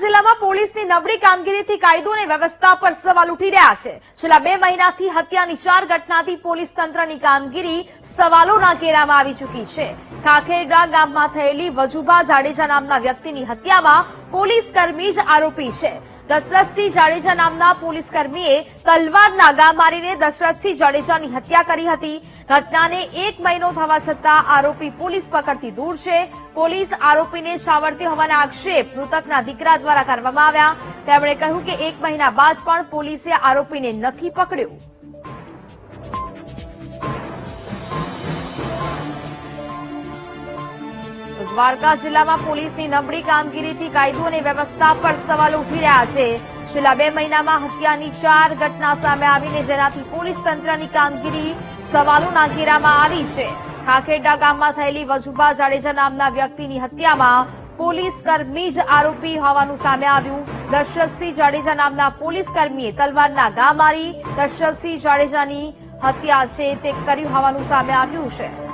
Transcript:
જિલ્લામાં પોલીસની નબળી કામગીરીથી કાયદો અને વ્યવસ્થા પર સવાલ ઉઠી રહ્યા છે. છેલ્લા બે મહિનાથી હત્યાની ચાર ઘટનાથી પોલીસ તંત્રની કામગીરી સવાલોના ઘેરામાં આવી ચૂકી છે. ખાખેડા ગામમાં થયેલી વજુભા જાડેજા નામના વ્યક્તિની હત્યામાં પોલીસ કર્મી જ આરોપી છે. દશરથસિંહ જાડેજા નામના પોલીસ કર્મીએ તલવાર ગા મારીને દશરથસિંહ જાડેજાની હત્યા કરી હતી. ઘટનાને એક મહિનો થવા છતાં આરોપી પોલીસ પકડથી દૂર છે. પોલીસ આરોપીને છાવરતી હોવાના આક્ષેપ મૃતકના દીકરા દ્વારા કરવામાં આવ્યા. તેમણે કહ્યું કે એક મહિના બાદ પણ પોલીસે આરોપીને નથી પકડ્યો. દ્વારકા જિલ્લામાં પોલીસની નબળી કામગીરીથી કાયદો અને વ્યવસ્થા પર સવાલ ઉઠી રહ્યા છે. છેલ્લા બે મહિનામાં હત્યાની ચાર ઘટના સામે આવીને જેનાથી પોલીસ તંત્રની કામગીરી સવાલોના ઘેરામાં આવી છે. ખાખેડા ગામમાં થયેલી વજુભા જાડેજા નામના વ્યક્તિની હત્યામાં પોલીસ કર્મી જ આરોપી હોવાનું સામે આવ્યું. દશરથસિંહ જાડેજા નામના પોલીસ કર્મીએ તલવારના ગા મારી દશરથસિંહ જાડેજાની હત્યા છે તે કર્યું હોવાનું સામે આવ્યું છે.